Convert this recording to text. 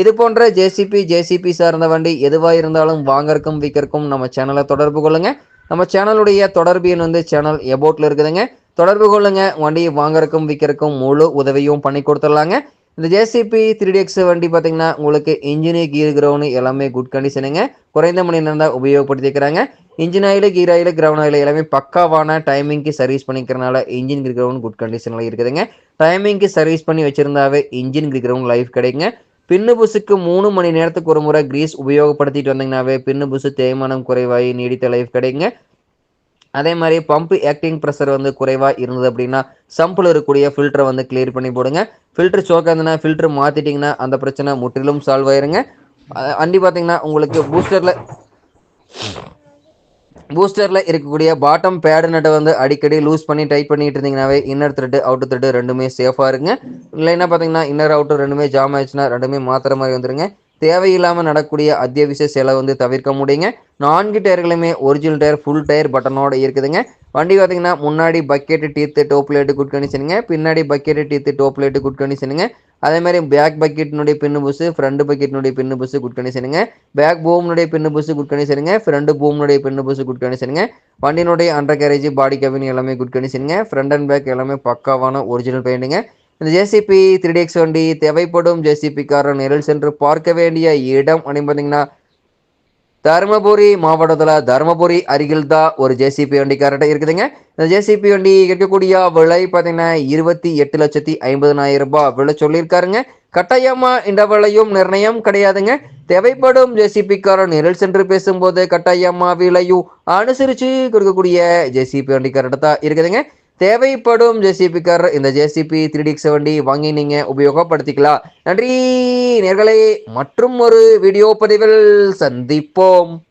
இது போன்ற JCB JCB சார்ந்த வண்டி எதுவாக இருந்தாலும் வாங்கறக்கும் விற்கிறக்கும் நம்ம சேனலை தொடர்பு கொள்ளுங்க. நம்ம சேனலுடைய தொடர்பு எண் வந்து சேனல் எபோட்டில் இருக்குதுங்க. தொடர்பு கொள்ளுங்க. வண்டியை வாங்கறக்கும் விற்கிறக்கும் முழு உதவியும் பண்ணி கொடுத்துடலாங்க. இந்த ஜேசிபி த்ரீ எக்ஸ் வண்டி பார்த்தீங்கன்னா உங்களுக்கு இன்ஜினு கீர் கிரவுண்டு எல்லாமே குட் கண்டிஷனுங்க குறைந்த மணி நேரம் தான் உபயோகப்படுத்திக்கிறாங்க. Engine oil gear oil crown oil எல்லாமே பக்காவான டைமிங்க்கு சர்வீஸ் பண்ணிக்கிறனால இன்ஜின் கீர் கிரவுண்ட் குட் கண்டிஷனில் இருக்குதுங்க. டைமிங்க்கு சர்வீஸ் பண்ணி வச்சிருந்தாவே இன்ஜின் கீர் கிரவுண்ட் லைஃப் கிடைக்குங்க. பின்னு புசுக்கு மூணு மணி நேரத்துக்கு ஒரு முறை கிரீஸ் உபயோகப்படுத்திட்டு வந்தீங்கன்னாவே பின்னு புசு தேய்மானம் குறைவாகி நீடித்த லைஃப் கிடைக்குங்க. அதே மாதிரி பம்ப் ஆக்டிங் ப்ரெஷர் வந்து குறைவாக இருந்தது அப்படின்னா சம்பில் இருக்கக்கூடிய ஃபில்டரை வந்து கிளியர் பண்ணி போடுங்க. ஃபில்டர் சோக்காக இருந்ததுன்னா ஃபில்டர் மாற்றிட்டிங்கன்னா அந்த பிரச்சனை முற்றிலும் சால்வ் ஆயிருங்க. அண்டி பார்த்தீங்கன்னா உங்களுக்கு பூஸ்டரில் பூஸ்டரில் இருக்கக்கூடிய பாட்டம் பேடு நட்டை வந்து அடிக்கடி லூஸ் பண்ணி டைட் பண்ணிட்டு இருந்தீங்கனாவே இன்னர் த்ரெட்டு அவுட்டர் த்ரெட்டு ரெண்டுமே சேஃபாக இருங்க. இல்லைன்னா பார்த்தீங்கன்னா இன்னர் அவுட்டர் ரெண்டுமே ஜாம் ஆயிடுச்சுன்னா ரெண்டுமே மாத்திர மாதிரி வந்துருங்க. தேவையில்லாமல் நடக்கக்கூடிய அத்தியாவசிய செலவு வந்து தவிர்க்க முடியுங்க. நான்கு டயர்களுமே ஒரிஜினல் டயர் ஃபுல் டயர் பட்டனோட இருக்குதுங்க. வண்டி பார்த்தீங்கன்னா முன்னாடி bucket teeth top light good கண்டிஷனுங்க பின்னாடி bucket teeth top light good கண்டிஷனுங்க அதே மாதிரி பேக் பக்கெட்டினுடைய பின்னு புஸ் ஃப்ரண்ட் பக்கெட்டினுடைய பின்னு புஸ் குட் கண்டிஷனுங்க பேக் பூம்னுடைய பின்னு புஸ் குட் கண்டிஷனுங்க ஃப்ரண்ட் பூம்னுடைய பின்னு புஸ் குட் கண்டிஷனுங்க வண்டியினுடைய அண்டர் கேரேஜ் பாடி கேபின் எல்லாமே குட் கண்டிஷனுங்க ஃப்ரண்ட் அண்ட் பேக் எல்லாமே பக்காவான ஒரிஜினல் பெயிண்டுங்க இந்த ஜேசிபி த்ரீ எக்ஸ் வண்டி தேவைப்படும் ஜேசிபிக்காரன் நேரில் சென்று பார்க்க வேண்டிய இடம் அப்படின்னு பார்த்தீங்கன்னா தருமபுரி மாவட்டத்தில் தருமபுரி அருகில் தான் ஒரு ஜேசிபி வண்டி கரெக்டாக இருக்குதுங்க. இந்த ஜேசிபி வண்டி இருக்கக்கூடிய விலை பார்த்தீங்கன்னா இருபத்தி எட்டு லட்சத்தி ஐம்பதனாயிரம் ரூபாய் விலை சொல்லியிருக்காருங்க. கட்டாயமா இந்த விலையும் நிர்ணயம் கிடையாதுங்க. தேவைப்படும் ஜேசிபிக்காரன் நிரல் சென்று பேசும்போது கட்டாயமா விலையும் அனுசரித்து கொடுக்கக்கூடிய ஜேசிபி வண்டி கரெக்டாக தான் இருக்குதுங்க. தேவைப்படும் ஜேசிபிக்கர் இந்த ஜேசிபி த்ரீ டிக்ஸ் வண்டி வாங்கி நீங்க உபயோகப்படுத்திக்கலாம். நன்றி நேர்களை. மற்றும் ஒரு வீடியோ பதிவில் சந்திப்போம்.